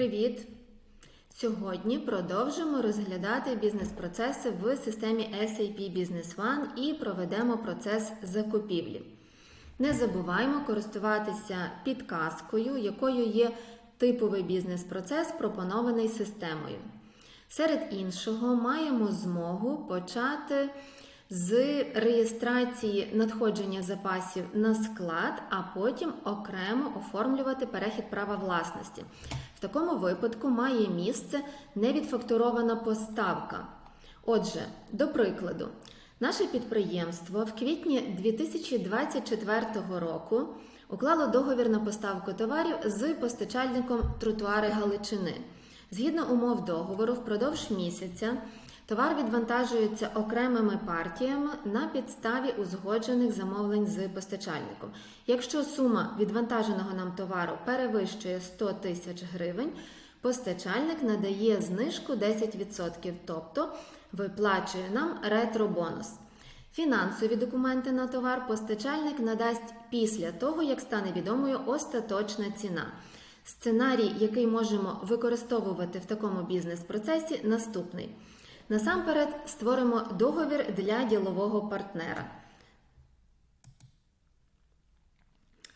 Привіт! Сьогодні продовжимо розглядати бізнес-процеси в системі SAP Business One і проведемо процес закупівлі. Не забуваємо користуватися підказкою, якою є типовий бізнес-процес, пропонований системою. Серед іншого, маємо змогу почати з реєстрації надходження запасів на склад, а потім окремо оформлювати перехід права власності. В такому випадку має місце невідфакторована поставка. Отже, до прикладу, наше підприємство в квітні 2024 року уклало договір на поставку товарів з постачальником тротуари Галичини. Згідно умов договору, впродовж місяця товар відвантажується окремими партіями на підставі узгоджених замовлень з постачальником. Якщо сума відвантаженого нам товару перевищує 100 тисяч гривень, постачальник надає знижку 10%, тобто виплачує нам ретробонус. Фінансові документи на товар постачальник надасть після того, як стане відомою остаточна ціна. Сценарій, який можемо використовувати в такому бізнес-процесі, наступний. Насамперед створимо договір для ділового партнера.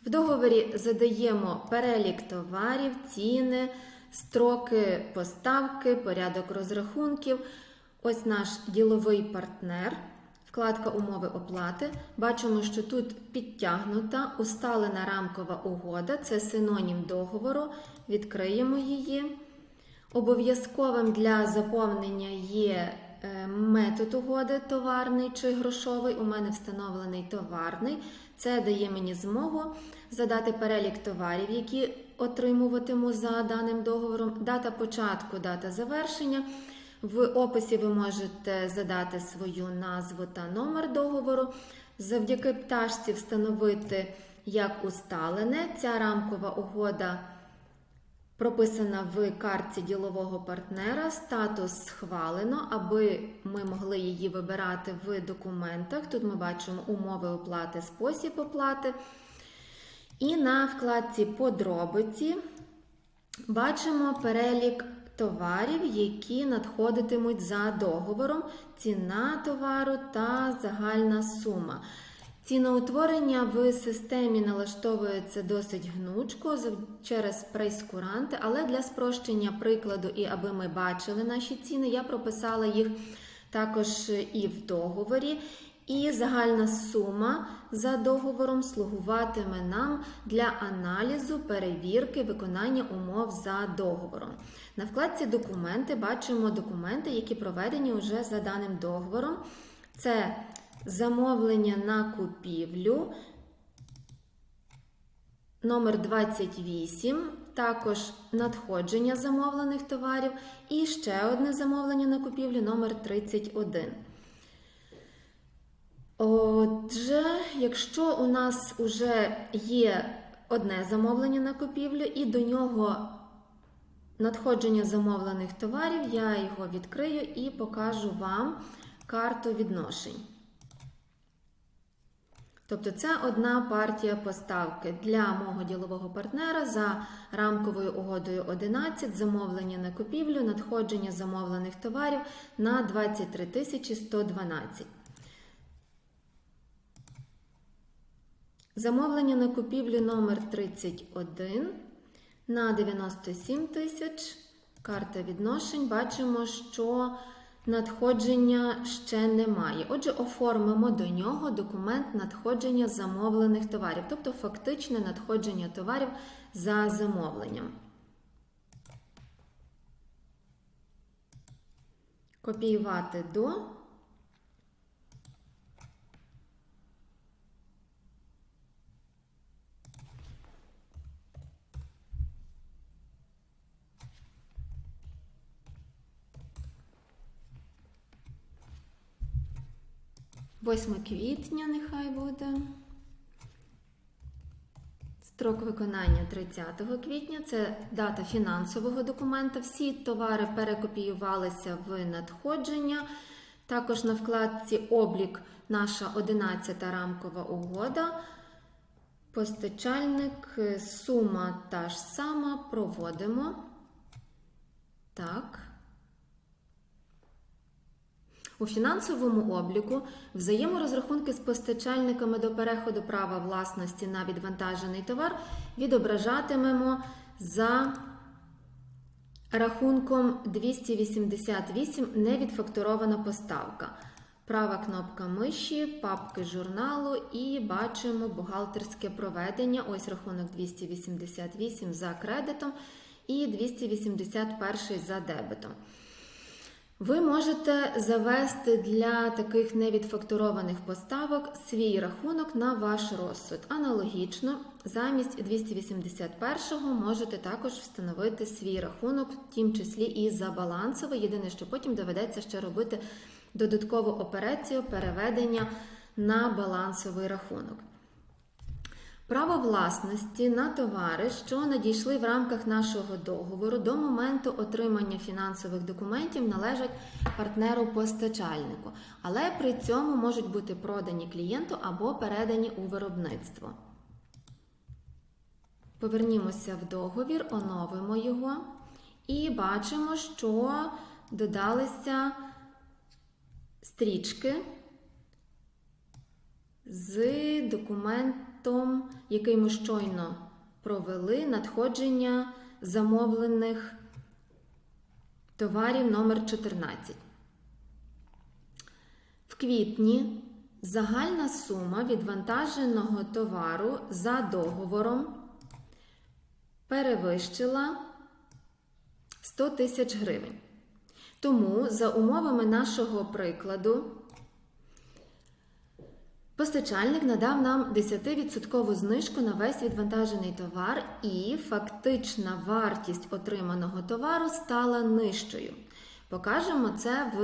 В договорі задаємо перелік товарів, ціни, строки поставки, порядок розрахунків. Ось наш діловий партнер. Вкладка умови оплати. Бачимо, що тут підтягнута усталена рамкова угода, це синонім договору. Відкриємо її. Обов'язковим для заповнення є е, метод угоди товарний чи грошовий. У мене встановлений товарний. Це дає мені змогу задати перелік товарів, які отримуватиму за даним договором, дата початку, дата завершення. В описі ви можете задати свою назву та номер договору. Завдяки пташці встановити як усталене. Ця рамкова угода прописана в картці ділового партнера. Статус схвалено, аби ми могли її вибирати в документах. Тут ми бачимо умови оплати, спосіб оплати. І на вкладці Подробиці бачимо перелік товарів, які надходитимуть за договором, ціна товару та загальна сума. Ціноутворення в системі налаштовується досить гнучко через прейскуранти, але для спрощення прикладу і аби ми бачили наші ціни, я прописала їх також і в договорі. І загальна сума за договором слугуватиме нам для аналізу перевірки виконання умов за договором. На вкладці Документи бачимо документи, які проведені вже за даним договором. Це замовлення на купівлю номер 28, також надходження замовлених товарів і ще одне замовлення на купівлю номер 31. Отже, якщо у нас вже є одне замовлення на купівлю, і до нього надходження замовлених товарів, я його відкрию і покажу вам карту відношень. Тобто це одна партія поставки для мого ділового партнера за рамковою угодою 11, замовлення на купівлю, надходження замовлених товарів на 23 112. Замовлення на купівлю номер 31 на 97 тисяч. Карта відношень. Бачимо, що надходження ще немає. Отже, оформимо до нього документ надходження замовлених товарів, тобто фактичне надходження товарів за замовленням. Копіювати до. Восьме квітня нехай буде. Строк виконання 30 квітня це дата фінансового документа. Всі товари перекопіювалися в надходження. Також на вкладці облік наша 11 рамкова угода. Постачальник, сума та ж сама проводимо. Так. У фінансовому обліку взаєморозрахунки з постачальниками до переходу права власності на відвантажений товар відображатимемо за рахунком 288 невідфакторована поставка. Права кнопка миші, папки журналу і бачимо бухгалтерське проведення. Ось рахунок 288 за кредитом і 281 за дебетом. Ви можете завести для таких невідфакторованих поставок свій рахунок на ваш розсуд. Аналогічно, замість 281-го можете також встановити свій рахунок, в тім числі і за балансовий. Єдине, що потім доведеться ще робити додаткову операцію переведення на балансовий рахунок. Право власності на товари, що надійшли в рамках нашого договору до моменту отримання фінансових документів, належать партнеру-постачальнику, але при цьому можуть бути продані клієнту або передані у виробництво. Повернімося в договір, оновимо його і бачимо, що додалися стрічки з документом, який ми щойно провели, надходження замовлених товарів номер 14. В квітні загальна сума відвантаженого товару за договором перевищила 100 тисяч гривень. Тому, за умовами нашого прикладу, Постачальник надав нам 10% знижку на весь відвантажений товар, і фактична вартість отриманого товару стала нижчою. Покажемо це в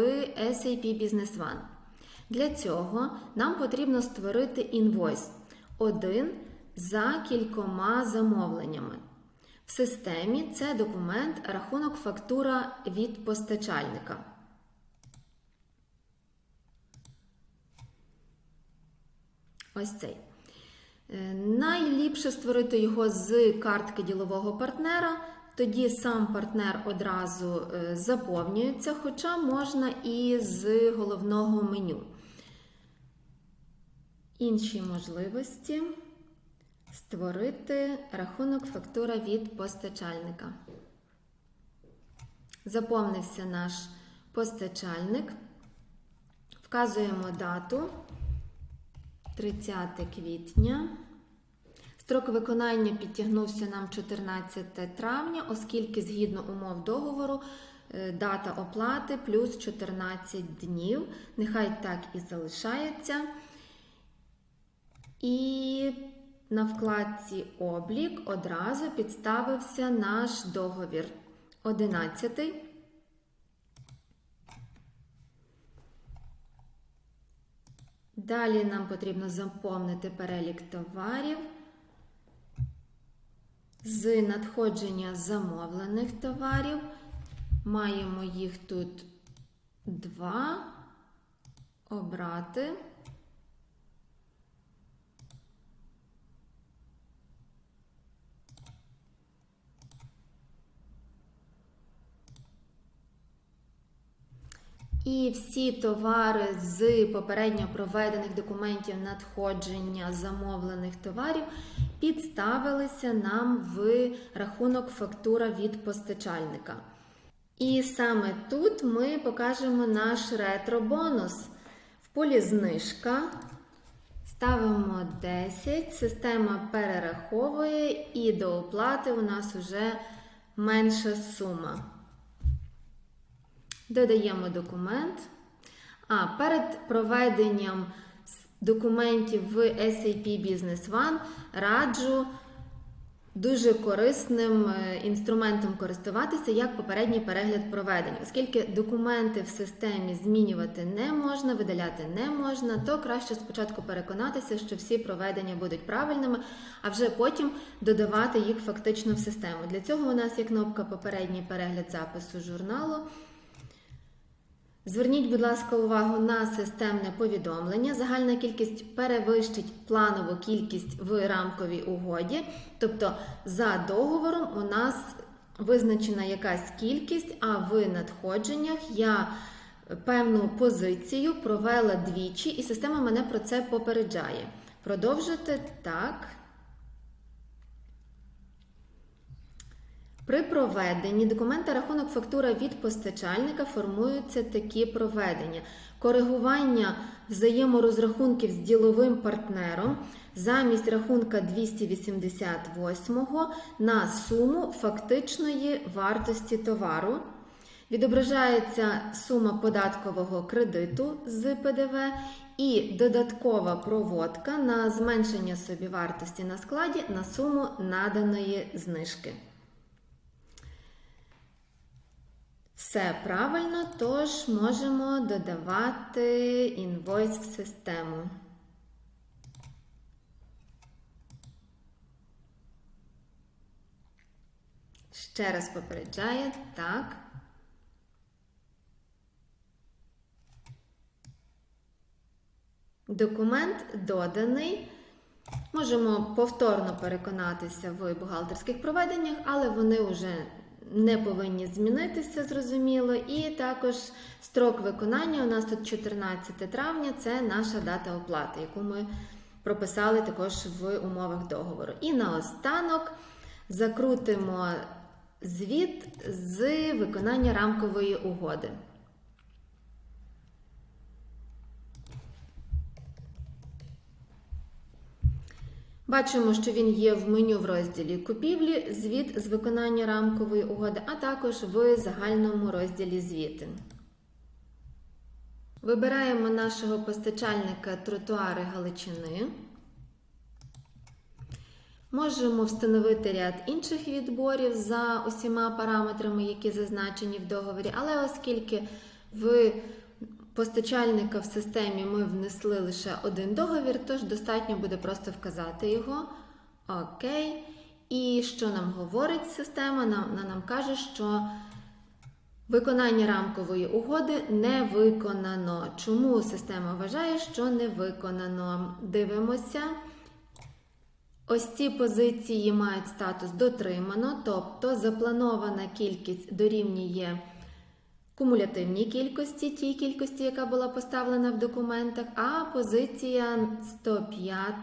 SAP Business One. Для цього нам потрібно створити інвойс один за кількома замовленнями. В системі це документ рахунок фактура від постачальника. Ось цей. Е, Найліпше створити його з картки ділового партнера. Тоді сам партнер одразу е, заповнюється, хоча можна і з головного меню. Інші можливості створити рахунок фактура від постачальника. Заповнився наш постачальник. Вказуємо дату. 30 квітня. Строк виконання підтягнувся нам 14 травня, оскільки згідно умов договору е, дата оплати плюс 14 днів. Нехай так і залишається. І на вкладці облік одразу підставився наш договір 11. Далі нам потрібно заповнити перелік товарів з надходження замовлених товарів. Маємо їх тут два. Обрати. І всі товари з попередньо проведених документів надходження замовлених товарів підставилися нам в рахунок фактура від постачальника. І саме тут ми покажемо наш ретро-бонус. В полі знижка ставимо 10, система перераховує, і до оплати у нас вже менша сума. Додаємо документ. А перед проведенням документів в SAP Business One раджу дуже корисним е, інструментом користуватися як попередній перегляд проведення. Оскільки документи в системі змінювати не можна, видаляти не можна, то краще спочатку переконатися, що всі проведення будуть правильними, а вже потім додавати їх фактично в систему. Для цього у нас є кнопка Попередній перегляд запису журналу. Зверніть, будь ласка, увагу на системне повідомлення. Загальна кількість перевищить планову кількість в рамковій угоді. Тобто, за договором у нас визначена якась кількість, а в надходженнях я певну позицію провела двічі, і система мене про це попереджає. Продовжити так. При проведенні документа рахунок фактура від постачальника формуються такі проведення: коригування взаєморозрахунків з діловим партнером замість рахунка 288 на суму фактичної вартості товару. Відображається сума податкового кредиту з ПДВ і додаткова проводка на зменшення собівартості на складі на суму наданої знижки. Все правильно, тож можемо додавати інвойс в систему. Ще раз попереджає, так. Документ доданий. Можемо повторно переконатися в бухгалтерських проведеннях, але вони вже не повинні змінитися, зрозуміло. І також строк виконання у нас тут 14 травня це наша дата оплати, яку ми прописали також в умовах договору. І наостанок закрутимо звіт з виконання рамкової угоди. Бачимо, що він є в меню в розділі купівлі, звіт з виконання рамкової угоди, а також в загальному розділі звіти. Вибираємо нашого постачальника тротуари Галичини. Можемо встановити ряд інших відборів за усіма параметрами, які зазначені в договорі, але оскільки в постачальника в системі ми внесли лише один договір, тож достатньо буде просто вказати його. Окей. І що нам говорить система? Вона нам каже, що виконання рамкової угоди не виконано. Чому система вважає, що не виконано? Дивимося. Ось ці позиції мають статус дотримано, тобто запланована кількість дорівнює кумулятивній кількості, тій кількості, яка була поставлена в документах, а позиція 105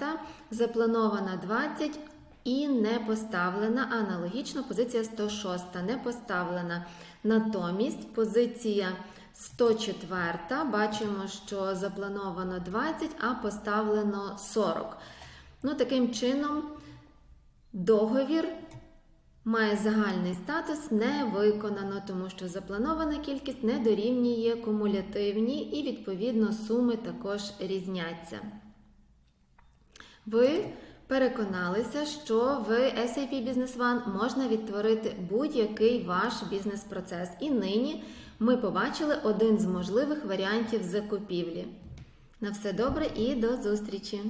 запланована 20 і не поставлена. Аналогічно, позиція 106 не поставлена. Натомість позиція 104 бачимо, що заплановано 20, а поставлено 40. Ну, таким чином, договір має загальний статус не виконано, тому що запланована кількість не дорівнює кумулятивній і, відповідно, суми також різняться. Ви переконалися, що в SAP Business One можна відтворити будь-який ваш бізнес-процес. І нині ми побачили один з можливих варіантів закупівлі. На все добре і до зустрічі!